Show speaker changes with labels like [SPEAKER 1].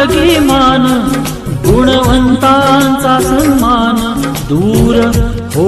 [SPEAKER 1] जगी मान गुणवंतांचा सन्मान दूर